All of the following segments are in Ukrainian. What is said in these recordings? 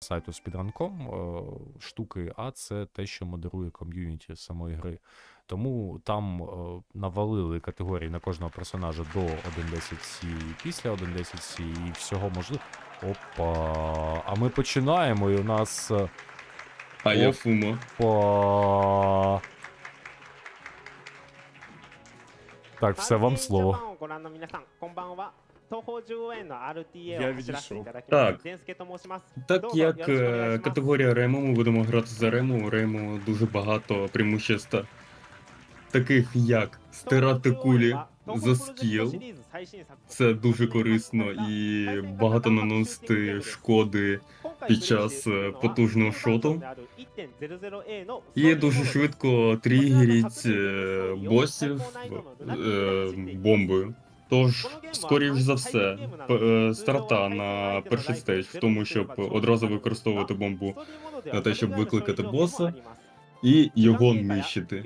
сайту Speedrun.com е, штуки, а це те, що модерує ком'юніті самої гри. Тому там е, навалили категорії на кожного персонажа до 1.10C після 1.10C і всього можливо. Опа. А ми починаємо, і у нас. е, А я Оп. Фумо. Опа. Так, все вам слово. ご覧の皆さん、こんばんは。東方10応援の RTA Я を走らせていただき Так. ます。善介と申します。 Так どうぞ як よろしくお願い е, します категорія Рему, ми будемо грати за Рему. У Рему дуже багато преимуществ, таких як стирати кулі за скіл. Це дуже корисно і багато наносити шкоди під час е, потужного шоту. І дуже швидко тригерить е, босів е, бомбою. Тож, скоріш за все, е, старта на перший стейдж в тому, щоб одразу використовувати бомбу на те, щоб викликати боса і його нищити.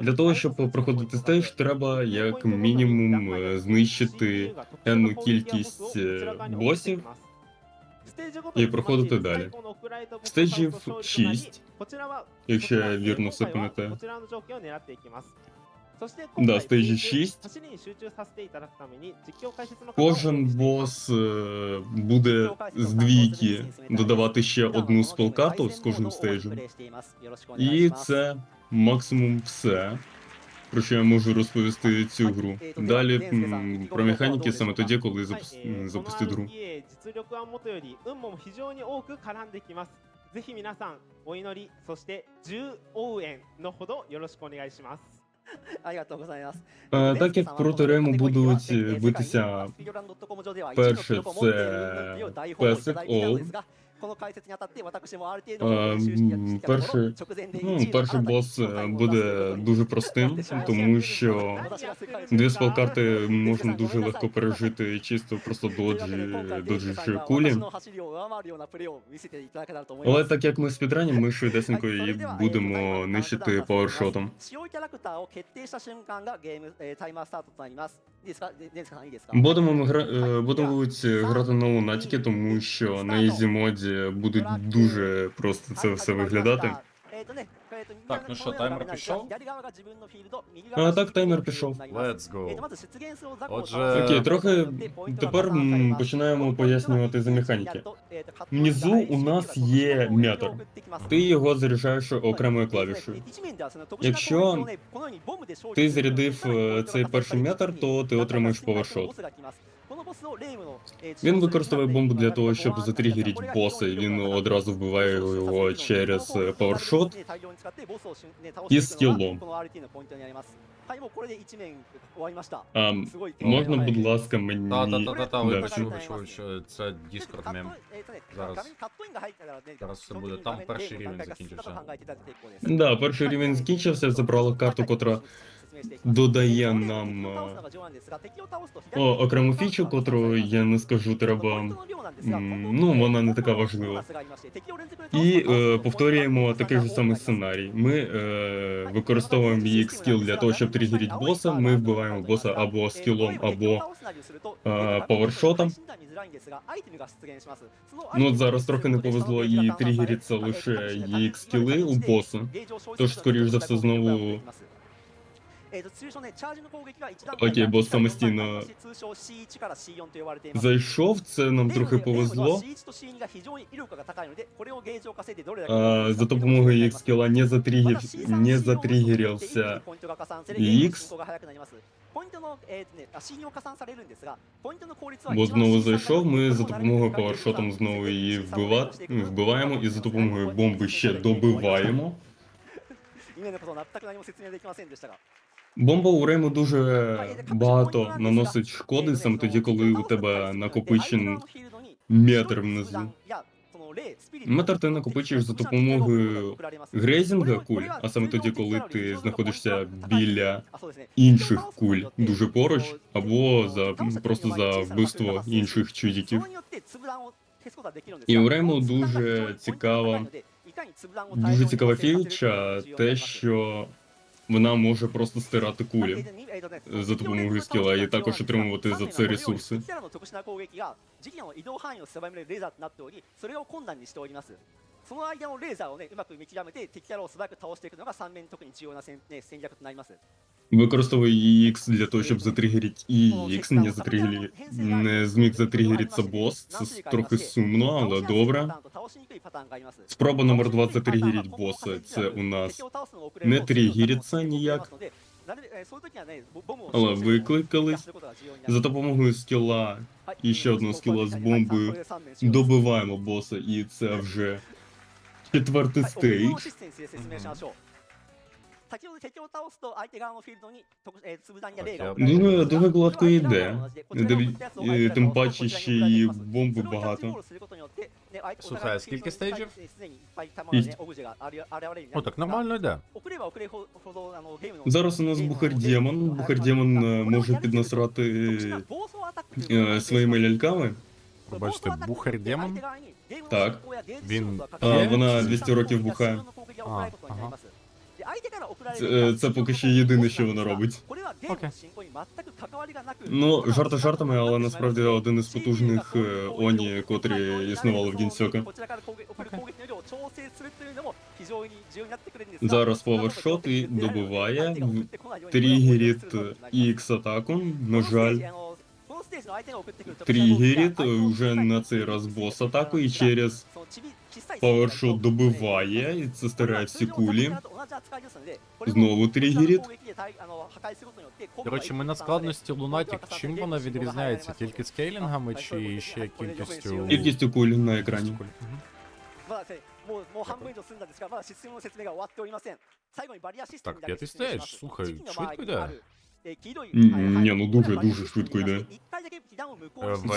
Для того, щоб проходити стейдж, треба як мінімум е, знищити енну кількість е, босів і проходити далі. Стейджів 6, якщо я вірно все пам'ятаю. Да, стейджі 6. Кожен бос е, буде з двійки додавати ще одну спелкарту з кожним стейджем. І це максимум все, про що я можу розповісти цю гру. Далі м, про механіки саме тоді, коли запус- м, запустити гру. 実力はもとより運も非常に多く絡んできます。ぜひ皆さんお祈りそして10応援のほどよろしくお願いします。 ありがとうございます。 Е, Так як проти Рему будуть е, битися перше це Песик Ем, перший- Ну, перший бос е, буде дуже простим, тому що дві спелкарти можна дуже легко пережити чисто просто доджі, доджучи кулі. Але так як ми спідрані, ми швидесенько її будемо нищити пауершотом. Будемо ми гра... Е, будемо вулиці грати на лунатіки, тому що на ізі моді буде дуже просто це все виглядати. Так, ну що, таймер пішов? А, так, таймер пішов. Let's go. Отже, Окей, трохи тепер м, починаємо пояснювати за механіки. Внизу у нас є метр. Ти його заряджаєш окремою клавішою. Якщо ти зарядив е, цей перший метр, то ти отримаєш повершот. Він використовує бомбу для того, щоб затригерити боса, і він одразу вбиває його через е, пауершот. і скілом. А можна, будь ласка, мені. Та, та, та, та, та, Да. вибач, вибач, вибач, це Discord мем. Зараз. Зараз. Все буде. Там перший рівень закінчився. Да, перший рівень закінчився, забрала карту, котра додає нам е, о, окрему фічу, котру я не скажу, треба. Ну, вона не така важлива. І е, повторюємо такий же самий сценарій. Ми е, використовуємо її скіл для того, щоб тригерити боса. Ми вбиваємо боса або скілом, або е, павершотом. Ну, от зараз трохи не повезло, і тригериться лише її скіли у боса. Тож, скоріш за все, знову Окей, бос самостійно зайшов, це нам трохи повезло. А, за допомогою їх скіла не, затригер... не затригерився X. Бо знову зайшов, ми за допомогою павершотом знову її вбива... вбиваємо, і за допомогою бомби ще добиваємо. Бомба у Рейму дуже багато наносить шкоди саме тоді, коли у тебе накопичен метр внизу. Метр ти накопичуєш за допомогою грейзінга куль, а саме тоді, коли ти знаходишся біля інших куль дуже поруч, або за просто за вбивство інших чудіків. І у Рейму дуже цікава, дуже цікава фіча, те, що Вона може просто стирати はい кулі. えーにえーとね за допомогою скіла і також отримувати за це ресурси. 敵キャラの特殊な攻撃が時期の移動範囲を狭めるレーザーとな Бомба у Рейму дуже багато наносить шкоди саме тоді, коли у тебе накопичен метр внизу. Метр ти накопичиш за допомогою грейзінга куль, а саме тоді, коли ти знаходишся біля інших куль дуже поруч, або за просто за вбивство інших чудіків. І у Рейму дуже цікава, дуже цікава фіча, те, що 特に重要な戦,、ね、戦略となります Використовує EX для того, щоб затригерити EX, не затригері... не зміг затригеритися бос. Це трохи сумно, але добре. Спроба номер два затригерить босса. Це у нас не тригериться ніяк. Але викликались. За допомогою скіла і ще одного скіла з бомбою добиваємо боса, і це вже четвертий はい、オペレーション стейдж. システムで説明しましょう。先ほど敵を倒すと相手側のフィールドに特えー粒弾やレーガーを Дуже, дуже гладко йде. Диві- е, Тим паче ще й бомби багато. Слухай, а скільки стейджів? Шість. О, так нормально йде. Зараз у нас Бухардємон. Бухардємон е, може піднасрати е, своїми ляльками. Ви бачите, бухар-демон? Так. Він А, є? вона 200 років бухає. А, ага. Це, е, це поки що єдине, що вона робить. Окей. Ну, жарти жартами, але насправді один із потужних е, Оні, котрі існували в Гінсьока. Зараз повершот і добиває. Тригерить EX атаку. На жаль, тригерить вже на цей раз бос атаку і через повершот добиває, і це стирає всі кулі. Знову тригерить. До речі, ми на складності Lunatic, чим вона відрізняється? Тільки скейлінгами чи ще кількістю. Кількістю куль на екрані. Мгм. まだですねもうもう半分以上済んだんですが、まだシステムの説明が終わっておりません。最後にバリアシステム Так, だけ п'ятий 説明します стейдж, слухай, 時期の швидко 場合 йде. あるえー黄色い Ні, はいはい ні, ну дуже, これは дуже швидко йде.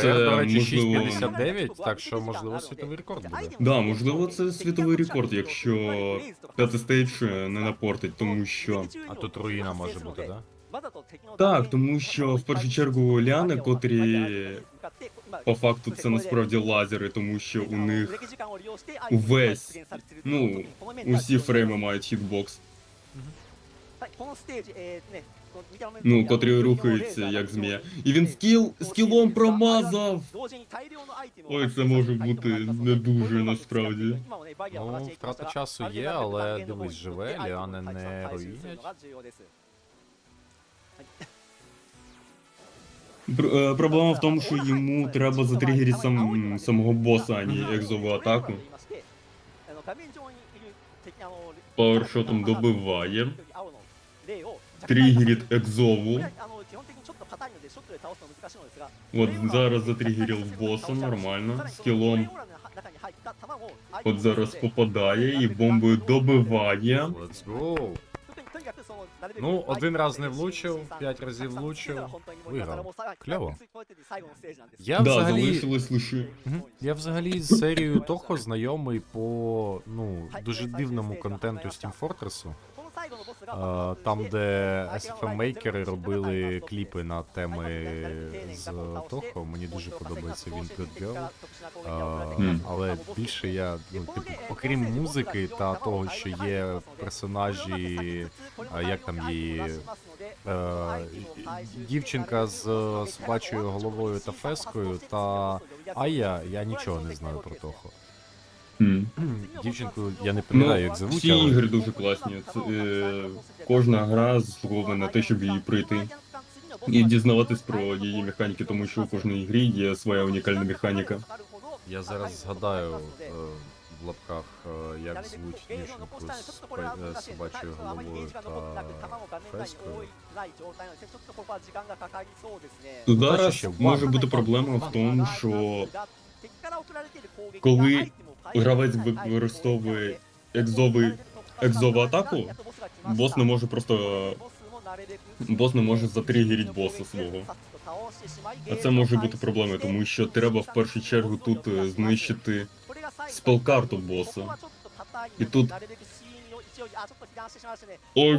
Це, речі, 6,59, так що, можливо, світовий рекорд буде. Да, можливо, це світовий рекорд, якщо п'ятий стейдж е, не напортить, тому що А тут руїна може бути, да? так, тому що в першу чергу ляни, котрі по факту це насправді лазери, тому що у них увесь, ну, усі фрейми мають хітбокс. Ну, котрі рухаються як змія. І він скіл скілом промазав. Ой, це може бути не дуже насправді. Ну, втрата часу є, але дивись, живе, ліани не руїнять. Пр- е, Проблема в тому, що йому треба затригерити сам, самого боса, а не екзову атаку. Пауершотом добиває. Тригерить екзову. От зараз затригерив боса нормально. Скілом. От зараз попадає і бомбою добиває. Let's go. Ну, один раз не влучив, п'ять разів влучив, виграв. Кльово. Я Да, взагалі. залишилось лише. Мгм. Я взагалі з серією Тохо знайомий по ну дуже дивному контенту Steam Fortress. Там, де SFM-мейкери робили кліпи на теми з Тохо, мені дуже подобається він Good Girl. Але більше я, ну, типу, окрім музики та того, що є персонажі, як там її дівчинка з собачою головою та фескою, та Ая, я нічого не знаю про Тохо. Хм. Дівчинку я не пам'ятаю, Ну, як звуть, всі але ігри дуже класні. Це, е, кожна гра заслуговує на те, щоб її пройти. І дізнаватись про її механіки, тому що у кожній грі є своя унікальна механіка. я зараз згадаю е, в лапках, е, як звуть дівчинку з пе- е, собачою головою та фескою. Зараз ще може бути проблема в тому, що коли гравець використовує екзовий екзову атаку, бос не може просто бос не може затригерити боса свого. А це може бути проблемою, тому що треба в першу чергу тут е, знищити спелкарту боса. І тут- Ой,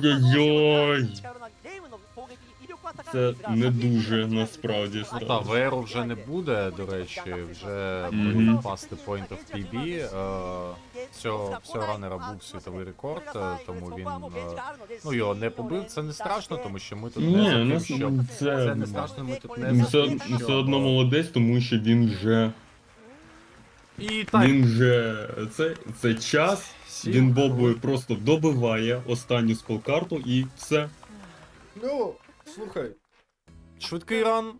Це не дуже насправді. Та вже не буде, до речі, вже будуть пасти Point of PB. Цього е, ранера був світовий рекорд, е, тому він е, ну його не побив. Це не страшно, тому що ми тут не що ну, це не ну, страшно. Ми тут ну, не все одно молодець, тому що він вже. І так, Він вже. Це, це час. сім Він бобою просто добиває останню спелкарту і все. Ну, слухай. Швидкий ран.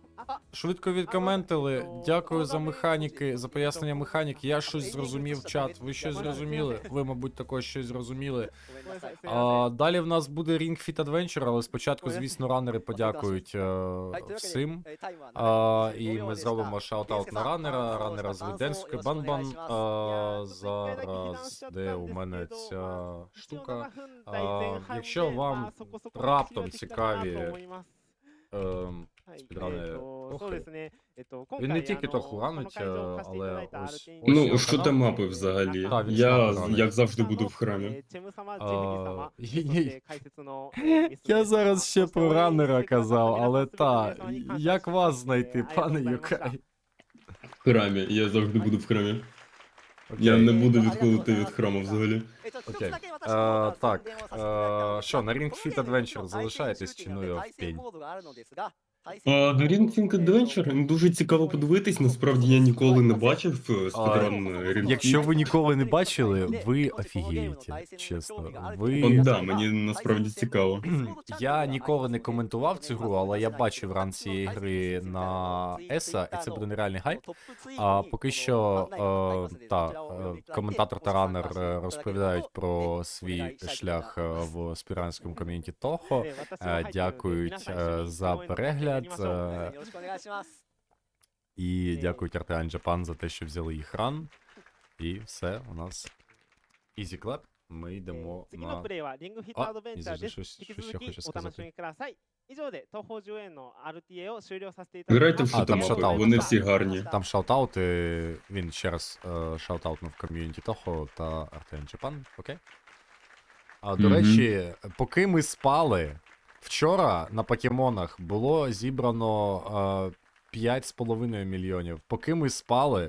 Швидко відкоментили. Дякую за механіки, за пояснення механіки. Я щось зрозумів, чат. Ви щось зрозуміли? Ви, мабуть, також щось зрозуміли. А, далі в нас буде Ring Fit Adventure, але спочатку, звісно, ранери подякують е, всім. А, і ми зробимо шаут-аут на ранера, ранера з Віденської Банбан. А, зараз, де у мене ця штука? А, якщо вам раптом цікаві, Ем, спідрани Він не тільки Тоху ранить, е, але ось- ось Ну, що там мапи взагалі? Так, він Я, сам як завжди, буду в храмі. А, ні-ні. Я зараз ще про ранера казав, але та, як вас знайти, пане Юкай? В храмі. Я завжди буду в храмі. Окей. Я не буду відходити від храму взагалі. Окей. Е, так, е, що, на Ring Fit Adventure залишаєтесь чи ну його в пень? А на Ring Fit Adventure дуже цікаво подивитись. Насправді я ніколи не бачив е, спідран е, Ring Якщо ви ніколи не бачили, ви офігієте, чесно. Ви От да, мені насправді цікаво. Я ніколи не коментував цю гру, але я бачив ран цієї гри на ESA, і це буде нереальний хайп. А поки що е, та е, коментатор та ранер е, розповідають про свій шлях е, в спіранському ком'юніті Toho. Е, дякують е, за перегляд перегляд. Е, і дякую Картеан Джапан за те, що взяли їх ран. І все, у нас easy clap. Ми е, йдемо на... Грайте в А, там шатаут. шатаут. Вони всі гарні. Там шаутаути, він ще раз е, шаутаутнув ком'юніті Тохо та Артем Чепан, окей? А, до речі, поки ми спали, вчора на покемонах було зібрано е, 5,5 мільйонів. Поки ми спали,